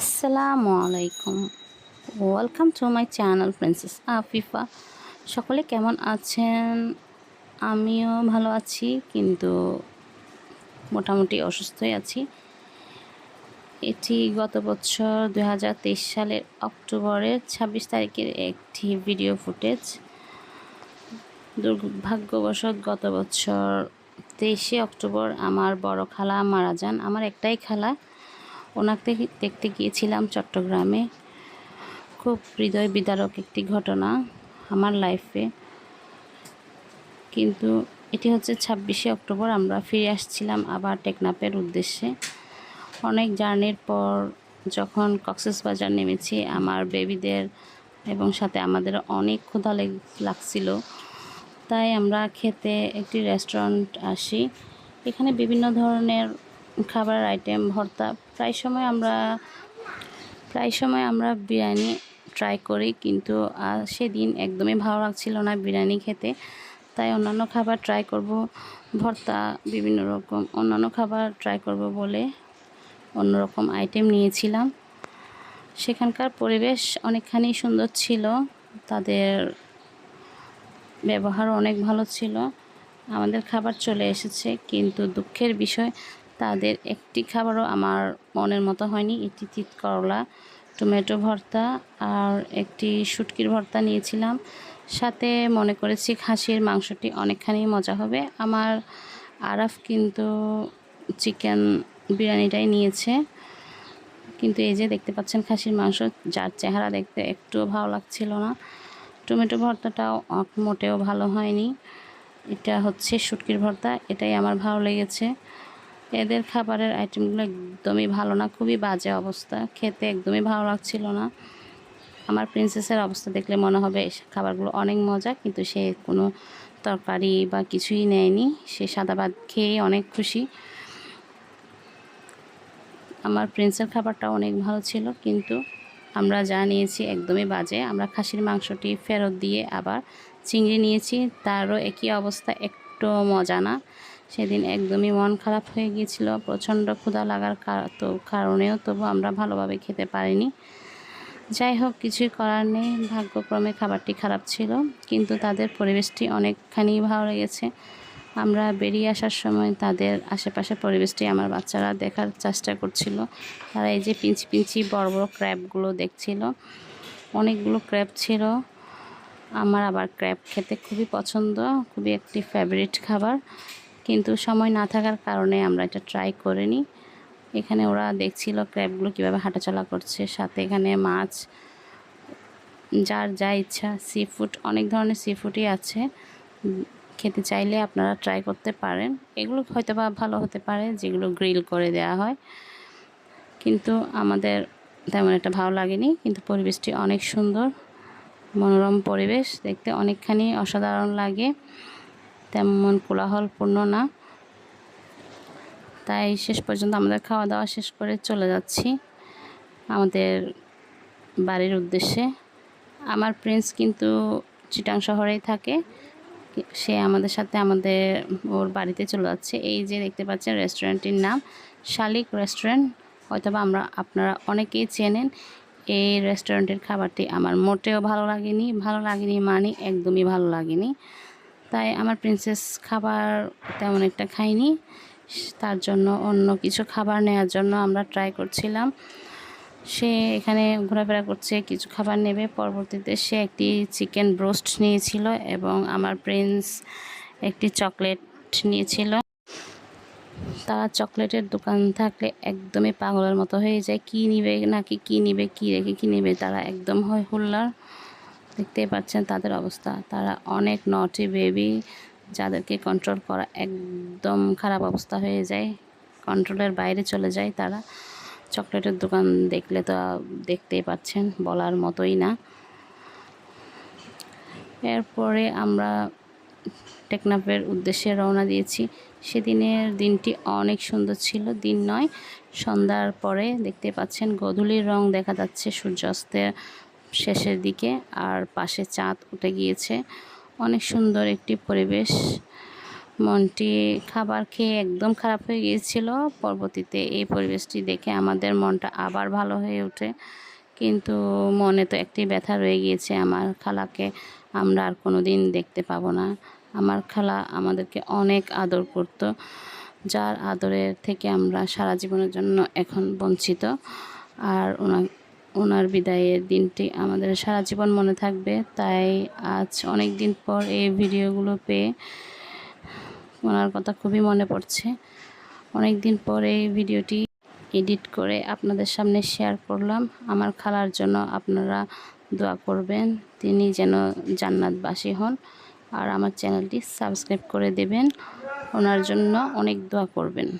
আসসালামু আলাইকুম। Welcome to my channel princess Afifa সকলে কেমন আছেন? আমিও ভালো আছি, কিন্তু মোটামুটি অসুস্থই আছি। এটি গত বছর দু হাজার তেইশ সালের অক্টোবরের ছাব্বিশ তারিখের একটি ভিডিও ফুটেজ দুর্ভাগ্যবশত গত বছর তেইশে অক্টোবর আমার বড় খালা মারা যান। আমার একটাই খালা। ওনাকে দেখতে গিয়েছিলাম চট্টগ্রামে। খুব হৃদয় বিদারক একটি ঘটনা আমার লাইফে কিন্তু এটি হচ্ছে ছাব্বিশে অক্টোবর, আমরা ফিরে আসছিলাম আবার টেকনাপের উদ্দেশ্যে। অনেক জার্নির পর যখন কক্সেস বাজার নেমেছি, আমার বেবিদের এবং সাথে আমাদের অনেক ক্ষুধা লাগছিল। তাই আমরা খেতে একটি রেস্টুরেন্ট আসি। এখানে বিভিন্ন ধরনের খাবার আইটেম ভর্তা প্রায় সময় আমরা, প্রায় সময় আমরা বিরিয়ানি ট্রাই করি, কিন্তু সেদিন একদমই ভালো লাগছিল না বিরিয়ানি খেতে। তাই অন্যান্য খাবার ট্রাই করব, ভর্তা বিভিন্ন রকম, অন্যান্য খাবার ট্রাই করব বলে অন্যরকম আইটেম নিয়েছিলাম। সেখানকার পরিবেশ অনেকখানি সুন্দর ছিল, তাদের ব্যবহার অনেক ভালো ছিল। আমাদের খাবার চলে এসেছে, কিন্তু দুঃখের বিষয় তাদের একটি খাবারও আমার মনের মতো হয়নি। এটি তিত করলা টমেটো ভর্তা আর একটি শুটকির ভর্তা নিয়েছিলাম। সাথে মনে করেছি খাসির মাংসটি অনেকখানি মজা হবে। আমার আরাফ কিন্তু চিকেন বিরিয়ানিটাই নিয়েছে। কিন্তু এই যে দেখতে পাচ্ছেন খাসির মাংস, যার চেহারা দেখতে একটুও ভালো লাগছিল না। টমেটো ভর্তাটাও মোটেও ভালো হয়নি। এটা হচ্ছে শুটকির ভর্তা, এটাই আমার ভালো লেগেছে। এদের খাবারের আইটেমগুলো একদমই ভালো না, খুবই বাজে অবস্থা। খেতে একদমই ভালো লাগছিল না। আমার প্রিন্সেসের অবস্থা দেখলে মনে হবে খাবারগুলো অনেক মজা, কিন্তু সে কোনো তরকারি বা কিছুই নেয়নি। সে সাদা ভাত খেয়ে অনেক খুশি। আমার প্রিন্সের খাবারটা অনেক ভালো ছিল, কিন্তু আমরা যা নিয়েছি একদমই বাজে। আমরা খাসির মাংসটি ফেরত দিয়ে আবার চিংড়ি নিয়েছি, তারও একই অবস্থা একটু মজা না। সেদিন একদমই মন খারাপ হয়ে গিয়েছিল, প্রচণ্ড ক্ষুধা লাগার তো কারণেও তবু আমরা ভালোভাবে খেতে পারিনি। যাই হোক, কিছুই করার নেই, ভাগ্যক্রমে খাবারটি খারাপ ছিল, কিন্তু তাদের পরিবেশটি অনেকখানি ভালো লেগেছে। আমরা বেরিয়ে আসার সময় তাদের আশেপাশে পরিবেশটি আমার বাচ্চারা দেখার চেষ্টা করছিল। তারা এই যে পিঞ্চি পিঞ্চি বড় বড় ক্র্যাবগুলো দেখছিল, অনেকগুলো ক্র্যাব ছিল। আমার আবার ক্র্যাব খেতে খুবই পছন্দ, খুবই একটি ফেভারিট খাবার। কিন্তু সময় না থাকার কারণে আমরা এটা ট্রাই করিনি। এখানে ওরা দেখছিল ক্র্যাবগুলো কীভাবে হাঁটাচলা করছে, সাথে এখানে মাছ, যার যা ইচ্ছা সি ফুড অনেক ধরনের সি ফুডই আছে। খেতে চাইলে আপনারা ট্রাই করতে পারেন। এগুলো হয়তো বা ভালো হতে পারে, যেগুলো গ্রিল করে দেওয়া হয়। কিন্তু আমাদের তেমন একটা ভালো লাগেনি। কিন্তু পরিবেশটি অনেক সুন্দর, মনোরম পরিবেশ, দেখতে অনেকখানি অসাধারণ লাগে। তেমন কোলাহলপূর্ণ না। তাই শেষ পর্যন্ত আমাদের খাওয়া দাওয়া শেষ করে চলে যাচ্ছি আমাদের বাড়ির উদ্দেশ্যে। আমার প্রিন্স কিন্তু চিটাং শহরেই থাকে। সে আমাদের সাথে আমাদের ওর বাড়িতে চলে যাচ্ছে। এই যে দেখতে পাচ্ছেন রেস্টুরেন্টটির নাম শালিক রেস্টুরেন্ট। হয়তোবা আমরা আপনারা অনেকেই চেনেন। এই রেস্টুরেন্টের খাবারটি আমার মোটেও ভালো লাগেনি। ভালো লাগেনি মানে একদমই ভালো লাগেনি। তাই আমার প্রিন্সেস খাবার তেমন একটা খাইনি। তার জন্য অন্য কিছু খাবার নেওয়ার জন্য আমরা ট্রাই করছিলাম। সে এখানে ঘোরাফেরা করছে, কিছু খাবার নেবে। পরবর্তীতে সে একটি চিকেন ব্রোস্ট নিয়েছিল এবং আমার প্রিন্স একটি চকলেট নিয়েছিল। তারা চকলেটের দোকান থাকলে একদমই পাগলের মতো হয়ে যায়। কি নিবে নাকি কি নিবে, কি রেখে কি নিবে, তারা একদম হয় হুল্লার দেখতেই পাচ্ছেন তাদের অবস্থা। তারা অনেক নটি বেবি যাদেরকে কন্ট্রোল করা একদম খারাপ অবস্থা হয়ে যায়। কন্ট্রোলের বাইরে চলে যায় তারা। চকলেটের দোকান দেখলে তো দেখতেই পাচ্ছেন, বলার মতোই না। এরপরে আমরা টেকনাফের উদ্দেশ্যে রওনা দিয়েছি। সেদিনের দিনটি অনেক সুন্দর ছিল, দিন নয়, সন্ধ্যার পরে দেখতে পাচ্ছেন গধূলির রং দেখা যাচ্ছে, সূর্যাস্তের শেষের দিকে আর পাশে চাঁদ উঠে গিয়েছে। অনেক সুন্দর একটি পরিবেশ। মনটি খাবার খেয়ে একদম খারাপ হয়ে গিয়েছিল। পরবর্তীতে এই পরিবেশটি দেখে আমাদের মনটা আবার ভালো হয়ে ওঠে। কিন্তু মনে তো একটি ব্যথা রয়ে গিয়েছে, আমার খালাকে আমরা আর কোনো দিন দেখতে পাবো না। আমার খালা আমাদেরকে অনেক আদর করত, যার আদরের থেকে আমরা সারা জীবনের জন্য এখন বঞ্চিত। আর ওনার ওনার বিদায়ের দিনটি আমাদের সারা জীবন মনে থাকবে। তাই আজ অনেক দিন পর এই ভিডিওগুলো পেয়ে ওনার কথা খুবই মনে পড়ছে। অনেক দিন পর এই ভিডিওটি এডিট করে আপনাদের সামনে শেয়ার করলাম। আমার খালার জন্য আপনারা দোয়া করবেন, তিনি যেন জান্নাতবাসী হন। আর আমার চ্যানেলটি সাবস্ক্রাইব করে দেবেন, ওনার জন্য অনেক দোয়া করবেন।